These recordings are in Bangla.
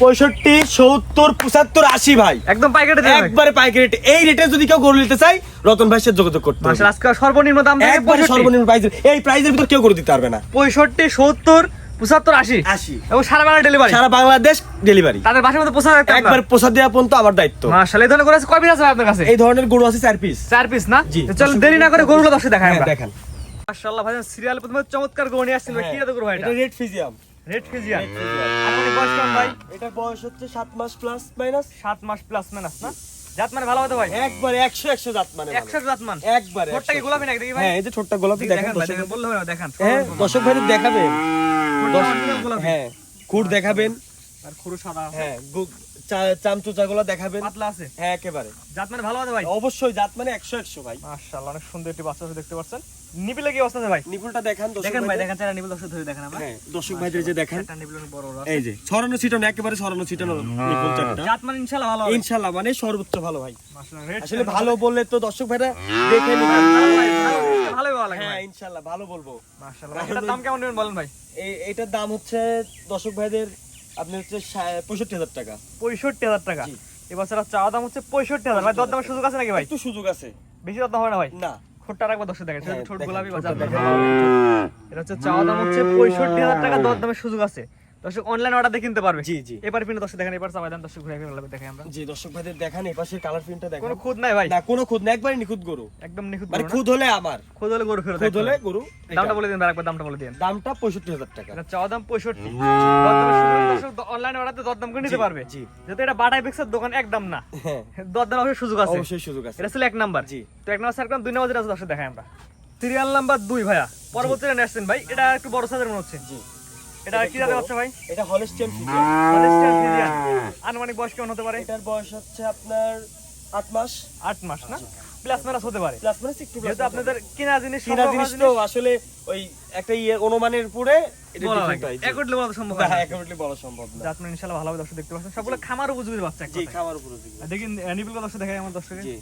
পঁয়ষট্টি সত্তর পঁচাত্তর আশি ভাই। একদম পাইকারি একবারে পাইকারি এই রেটে যদি কেউ গরু নিতে চাই রতন ভাইয়ের সাথে যোগাযোগ করতে আজকে সর্বনিম্ন দাম একবারে সর্বনিম্ন প্রাইস এই প্রাইসের ভিতর কেউ গরু দিতে পারবে না। পঁয়ষট্টি সত্তর পঁচাত্তর আশি। আশি। এবং সারা বাংলা ডেলিভারি সারা বাংলাদেশ ডেলিভারি তাদের বাসার মধ্যে পোষা রাখতে একবার পোষা দেওয়া পর্যন্ত আমার দায়িত্ব। মাশাআল্লাহ এই ধরনের গরু আছে কয় পিস আছে আপনার কাছে? এই ধরনের গরু আছে চার পিস চার পিস না। চল দেরি না করে গরুগুলো দর্শক দেখাই আমরা। দেখেন। মাশাআল্লাহ ভাই সিরিয়াল প্রথমে চমৎকার গরু নিয়ে আসছিল কি এত গরু ভাই এটা? রেড ফিজিয়াম রেড ফিজিয়ান বয়স কম ভাই? এটার বয়স হচ্ছে সাত মাস প্লাস মাইনাস সাত মাস প্লাস মাইনাস না? মানে ভালো হতো ভাই? একবারে একশো একশো জাত মানে ভালো। একশো জাত মান? একবারে ঠোঁটটা কি গোলাপি নাকি দেখি ভাই? হ্যাঁ এই যে ছোট্ট গোলাপি দেখেন দেখেন বললে দেখান। হ্যাঁ দর্শক ভাই দেখাবে ঠোঁটটা গোলাপি। হ্যাঁ খুর দেখাবেন। আর খুরু সাদা আছে। হ্যাঁ চামচুচা গুলো দেখাবেন। পাতলা আছে। হ্যাঁ একেবারে। জাত মানে ভালো আছে ভাই? অবশ্যই জাত মানে একশো একশো ভাই। মাশাআল্লাহ অনেক সুন্দর একটি বাচ্চা আছে দেখতে পাচ্ছেন। নিপিলে কি অবস্থা ভাই? নিপুলটা দেখান দর্শক দেখেন ভাই দেখেন চারা নিপিল দর্শক ধরে দেখেন আমরা। হ্যাঁ দর্শক ভাইদের যে দেখেন। নিপিল বড় বড় এই যে ছড়ানো ছিটানো একেবারে ছড়ানো ছিটানো নিপুল চারটা। জাত মানে ইনশাআল্লাহ ভালো হবে। ইনশাল্লাহ মানে সর্বোচ্চ ভালো ভাই। মাশাআল্লাহ আসলে ভালো বললে তো দর্শক ভাইরা দেখে নিবে ভালো ভাই ভালো ভালো লাগে হ্যাঁ ভাই। ইনশাল্লাহ ভালো বলব। মাশাআল্লাহ ভাই, এটার দাম কেমন নেবেন বলেন ভাই? এই এটার দাম হচ্ছে দর্শক ভাইদের আপনি হচ্ছে পঁয়ষট্টি হাজার টাকা। পঁয়ষট্টি হাজার টাকা। এবছর চাওয়া দাম হচ্ছে পঁয়ষট্টি হাজার। ভাই দরদামের সুযোগ আছে নাকি ভাই? একটু সুযোগ আছে। বেশি দরদাম হয় না ভাই? না। ঠোঁটটা রাখব দর্শক দেখেন হ্যাঁ, ছোট গোলাপি বাজার। এটা হচ্ছে চাওয়া দাম হচ্ছে পঁয়ষট্টি হাজার টাকা দরদামের সুযোগ আছে। দর্শক অনলাইন অর্ডার দিয়ে কিনতে পারবে। জি, জি। এবার পিনে দর্শক দেখেন এবার দাম দর্শক ঘুরে ঘুরে দেখেন আমরা। জি দর্শক ভাইদের দেখান এই পাশের কালার প্রিন্টটা দেখেন। কোনো খুদ নাই ভাই। না কোনো খুদ না একবারে নিখুঁত গরু। একদম নিখুঁত মানে না? খুদ হলে আমার। খুদ হলে গরু ফেরত খুদ হলে গরু দামটা বলে দিন একবার দামটা বলে দিন। দামটা পঁয়ষট্টি হাজার টাকা। এটা চাওয়া দাম পঁয়ষট্টি। দরদামের সুযোগ দর্শক অনলাইনে অর্ডার দিয়ে দরদাম করে নিতে পারবে। জি। যেহেতু এটা বাটাই বেক্সের দোকান একদম না। হ্যাঁ। দরদাম অবশ্যই সুযোগ আছে। অবশ্যই সুযোগ আছে। এটা ছিল এক নাম্বার। জি। তো এক নাম্বার স্যার দুই নাম্বার যেটা আছে দর্শক দেখাই আমরা। সিরিয়াল নাম্বার দুই ভাইয়া। পরবর্তী যেটা আসছেন ভাই। এটা একটু বড় সাইজের মনে হচ্ছে। জি। এটা কি একটু জাতের বাচ্চা ভাই? এটা হলস্টেন Friesian। আনুমানিক বয়স কেমন হতে পারে? এটার বয়স হচ্ছে আপনার আট মাস। আট মাস না? প্লাস মাইনাস হতে পারে। প্লাস মানে একটু যেহেতু আপনাদের কিনা জিনিস কিনা জিনিস তো আসলে ওই একটা ইয়ে অনুমানের উপরে এটা বলা different লাগে। জি। একটলে বলা তো সম্ভব না, বলা সম্ভব না। জাত ইনশাআল্লাহ ভালোভাবে দর্শক দেখতে পাচ্ছেন। সবগুলো খামার উপযোগী বাচ্চা এক জি কথায়। খাবার উপরে দিকে আর দেখি নিপিল দেখাই আমার দর্শকে। জি।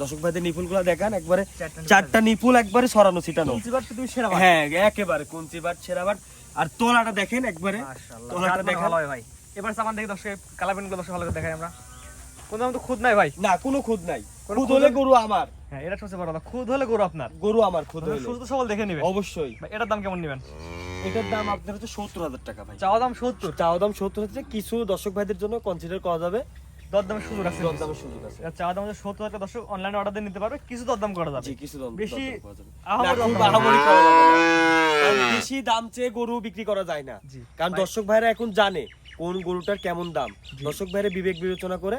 দর্শক ভাইদের নিপুলগুলা দেখান একবারে চারটা নিপুল। একবারে সরানো ছিটানো। তুমি সেরা হ্যাঁ একেবারে বাট ছেঁড়া বাট। আর তোলাটা দেখেন একবারে। তোলাটা ভালো হয় ভাই? এবার সামান দেখি দর্শক দর্শক ভালো করে দেখাই আমরা। কোন তো খুদ নাই ভাই? না কোনো খুদ নাই। খুদ হলে গরু আমার। হ্যাঁ এটা সবচেয়ে বড় কথা। খুদ হলে গরু আপনার। গরু আমার খুদ হলে। সবল দেখে নিবে অবশ্যই। এটার দাম কেমন নেবেন? এটার দাম আপনার হচ্ছে সত্তর হাজার টাকা ভাই। চাওয়া দাম সত্তর? চাওয়া দাম সত্তর হচ্ছে কিছু দর্শক ভাইদের জন্য কনসিডার করা যাবে। দরদামের সুযোগ আছে। দরদামের সুযোগ আছে। এটা দাম হচ্ছে সত্তর হাজার দর্শক অনলাইনে অর্ডার দিয়ে নিতে পারবে কিছু দরদাম করা যাবে। কিছু বেশি দরদাম করা যাবে। আহামরি করা বেশি দাম চেয়ে গরু বিক্রি করা যায় না। কারণ দর্শক ভাইরা এখন জানে কোন গরুটার কেমন দাম। দর্শক ভাইরা বিবেক বিবেচনা করে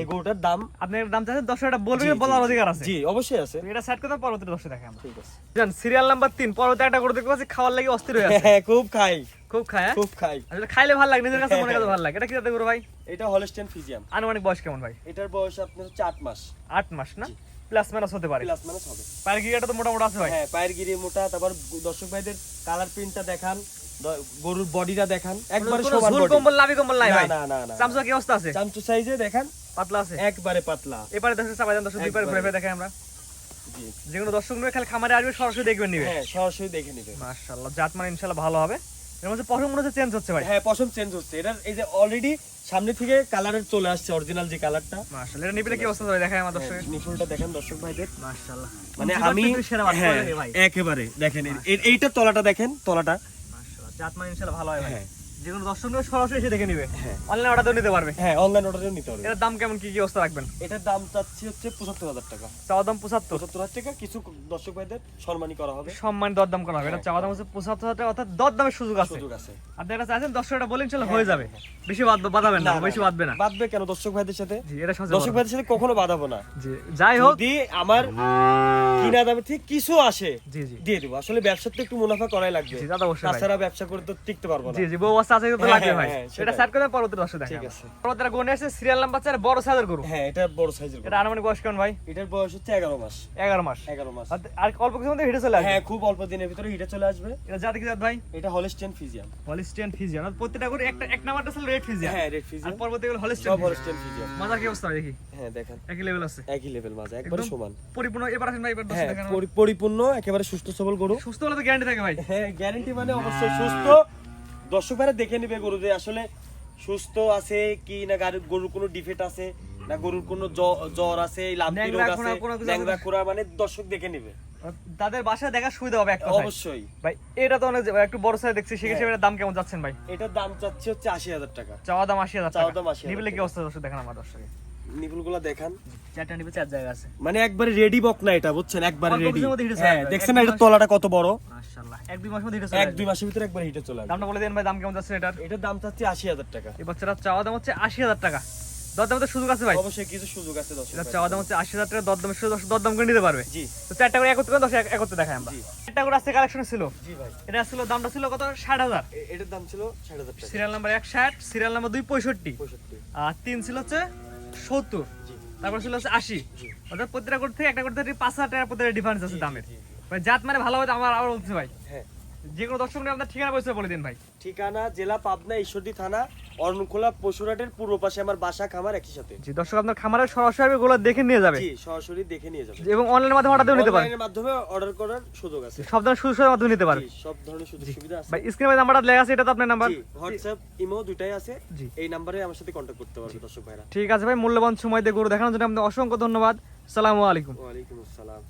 এই গরুটার দাম আপনি এর দাম চাচ্ছেন দশ টাকা বলবে জি, জি, বলার অধিকার আছে। জি অবশ্যই আছে। এটা সেট করতে পরবর্তী দশে আমরা। ঠিক আছে। জান সিরিয়াল নাম্বার তিন পরবর্তী একটা করে দেখতে পাচ্ছি খাওয়ার লাগে অস্থির হয়ে আছে। হ্যাঁ খুব খাই। খুব খায় হ্যাঁ? খুব খাই। আসলে খাইলে ভালো লাগে নিজের কাছে মনে কাছে ভালো লাগে। এটা কি যাতে করো ভাই? এটা হলস্টেন ফিজিয়াম। আনুমানিক বয়স কেমন ভাই? এটার বয়স আপনার হচ্ছে আট মাস। আট মাস না? প্লাস মাইনাস হতে পারে। প্লাস মাইনাস হবে। পায়ের গিগাটা তো মোটামুটি আছে ভাই। হ্যাঁ পায়ের গিরি মোটা তারপর দর্শক ভাইদের কালার প্রিন্টটা দেখান গরুর বডিটা দেখান। একবারে সমান বডি কম্বল নাভি কম্বল নাই ভাই। না না না চামচা কি অবস্থা আছে? চামচু সাইজে দেখান। পাতলা আছে। একবারে পাতলা। এবারে দর্শক চাপাই দেন দর্শক দুই পারে ঘুরে। দেখাই আমরা। জি। যেগুলো দর্শক নিয়ে খালি খামারে আসবে সরাসরি দেখবেন নিবে। হ্যাঁ সরাসরি দেখে নিবে। মাশাআল্লাহ জাত মানে ইনশাআল্লাহ ভালো হবে। এর মধ্যে পশম মনে হচ্ছে চেঞ্জ হচ্ছে ভাই। হ্যাঁ পশম চেঞ্জ হচ্ছে। এটা এই যে অলরেডি সামনে থেকে কালারের চলে আসছে অরিজিনাল যে কালারটা মাশাআল্লাহ এটা নিপিলে কি অবস্থা হবে দেখায় আমার দর্শক নিফুলটা দেখেন দর্শক ভাইদের। মাশাআল্লাহ। মানে আমি সেরা বাচ্চা হ্যাঁ, ভাই। একেবারে। দেখেন এইটা তলাটা দেখেন তলাটা। মাশাআল্লাহ মানে ইনশাআল্লাহ ভালো হয় ভাই। হ্যাঁ যেগুলো দর্শক সরাসরি এসে দেখে নিবে। হ্যাঁ। অনলাইন অর্ডার নিতে পারবে। হ্যাঁ অনলাইন অর্ডারেও নিতে হবে এটার দাম কেমন কি কি অবস্থা রাখবেন? এটার দাম চাচ্ছি হচ্ছে পঁচাত্তর হাজার টাকা। চাওয়া দাম পঁচাত্তর? পঁচাত্তর হাজার টাকা কিছু দর্শক ভাইদের সম্মানী করা হবে। সম্মান দরদাম করা হবে। এটা চাওয়া দাম হচ্ছে পঁচাত্তর হাজার টাকা, অর্থাৎ দরদামের সুযোগ আছে। সুযোগ আছে। আপনি এটা চাইছেন দশ টাকা বলেন চলো হয়ে যাবে। বেশি না বেশি না। কেন দর্শক ভাইদের সাথে? এটা দর্শক ভাইদের সাথে কখনো বাঁধাবো না। জি যাই হোক। যদি আমার কিনা দামে ঠিক কিছু আসে জি জি। দিয়ে দেবো। আসলে ব্যবসার তো একটু মুনাফা করাই লাগবে। তাছাড়া ব্যবসা করে তো টিকতে পারব না। জি জি বউ আছে তো হ্যাঁ, লাগবে হ্যাঁ, ভাই। হ্যাঁ, এটা সেট করে পরবর্তী দশ দেখা ঠিক আছে। গনে আছে সিরিয়াল নাম্বার চার বড় সাইজের গরু। হ্যাঁ এটা বড় সাইজের এটা আনুমানিক বয়স কেমন ভাই? এটার বয়স হচ্ছে এগারো মাস। এগারো মাস। এগারো মাস। আর- অল্প কিছু মধ্যে হেঁটে চলে আসবে? হ্যাঁ খুব অল্প দিনের ভিতরে হিটে চলে আসবে। এটা জাতি কি জাত ভাই? এটা হলস্টেন ফিজিয়ান আর প্রত্যেকটা গরু একটা এক নাম্বারটা ছিল রেড ফিজিয়ান হ্যাঁ রেড আর গরু সব হলস্টেন মাজার কি অবস্থা দেখি? হ্যাঁ দেখেন। একই লেভেল আছে। একই লেভেল একবারে সমান। পরিপূর্ণ এবার আসেন ভাই এবার দেখেন পরিপূর্ণ একেবারে সুস্থ সবল গরু। সুস্থ হলে তো গ্যারান্টি থাকে ভাই। হ্যাঁ গ্যারান্টি মানে অবশ্যই সুস্থ। দর্শক ভাইরা দেখে নিবে গরু যে আসলে সুস্থ আছে কি না গরুর কোনো ডিফেক্ট আছে না গরুর কোনো জ্বর আছে লাম্পি রোগ ল্যাংড়া মানে দর্শক দেখে নেবে। তাদের বাসায় দেখার সুবিধা হবে এক কথায়। অবশ্যই। ভাই এটা তো অনেক একটু বড় সাইজ দেখছি সেক্ষেত্রে হ্যাঁ। এটার দাম কেমন যাচ্ছেন ভাই? এটার দাম চাচ্ছে হচ্ছে আশি হাজার টাকা। চাওয়া দাম আশি হাজার চাওয়া দাম 80,000 নিবিলে কি অবস্থা দর্শক দেখেন আমার দর্শকে। নিপুলগুলা দেখান। চারটা নিবে চার জায়গা আছে। মানে একবারে রেডি বক না এটা বুঝছেন? একবারে রেডি হ্যাঁ দেখছেন না এটা তলাটা কত বড়? মাশাআল্লাহ এক দুই মাসের মধ্যে হিটে এক দুই মাসের ভিতরে একবার হিটে চলে আসবে। দামটা বলে দেন ভাই দাম কেমন যাচ্ছে এটার? এটার দাম চাচ্ছে আশি হাজার টাকা। এই বাচ্চাটার চাওয়া দাম হচ্ছে আশি হাজার টাকা। দরদামে তো সুযোগ আছে ভাই। অবশ্যই কিছু সুযোগ আছে দর্শক এটার চাওয়া দাম হচ্ছে আশি হাজার টাকা দরদামে সুযোগ দরদাম করে নিতে পারবে। জি। তো চারটা করে একত্রে করে দশ এক- একত্রে দেখাই আমরা। চারটা করে আজকে কালেকশন ছিল। জি ভাই। এটা ছিল দামটা ছিল কত? ষাট হাজার। এটার দাম ছিল টাকা। সিরিয়াল নাম্বার এক ষাট সিরিয়াল নাম্বার দুই পঁয়ষট্টি। পঁয়ষট্টি। আর তিন ছিল হচ্ছে সত্তর। তারপর ছিল হচ্ছে আশি। অর্থাৎ প্রতিটা করতে থেকে একটা করতে পাঁচ হাজার টাকা প্রতিটা ডিফারেন্স আছে দামের। জাত মানে ভালো হবে আমার আবার বলছি ভাই। হ্যাঁ। যে কোনো দর্শক আপনার ঠিকানা পয়সা বলে দিন ভাই। ঠিকানা জেলা পাবনা ঈশ্বরদী থানা অরণখোলা পশুরাটের পূর্ব পাশে আমার বাসা খামার একই সাথে। জি দর্শক আপনার খামারের সরাসরি গুলো দেখে নিয়ে যাবে। জি সরাসরি দেখে নিয়ে যাবে। এবং অনলাইনের মাধ্যমে অর্ডার দিতে পারেন। অনলাইনের মাধ্যমে অর্ডার করার সুযোগ আছে। সব ধরনের সুযোগ সুবিধার মাধ্যমে নিতে পারেন। জি, সব ধরনের সুযোগ সুবিধা আছে। ভাই স্ক্রিনে ভাই নাম্বারটা লেখা আছে এটা তো আপনার নাম্বার জি হোয়াটসঅ্যাপ ইমো দুটাই আছে। জি। এই নাম্বারে আমার সাথে কন্ট্যাক্ট করতে পারবে দর্শক ভাইরা। ঠিক আছে ভাই মূল্যবান সময় দিয়ে গরু দেখানোর জন্য আপনাদের অসংখ্য ধন্যবাদ। সালামু আলাইকুম। ওয়ালাইকুম আসসালাম।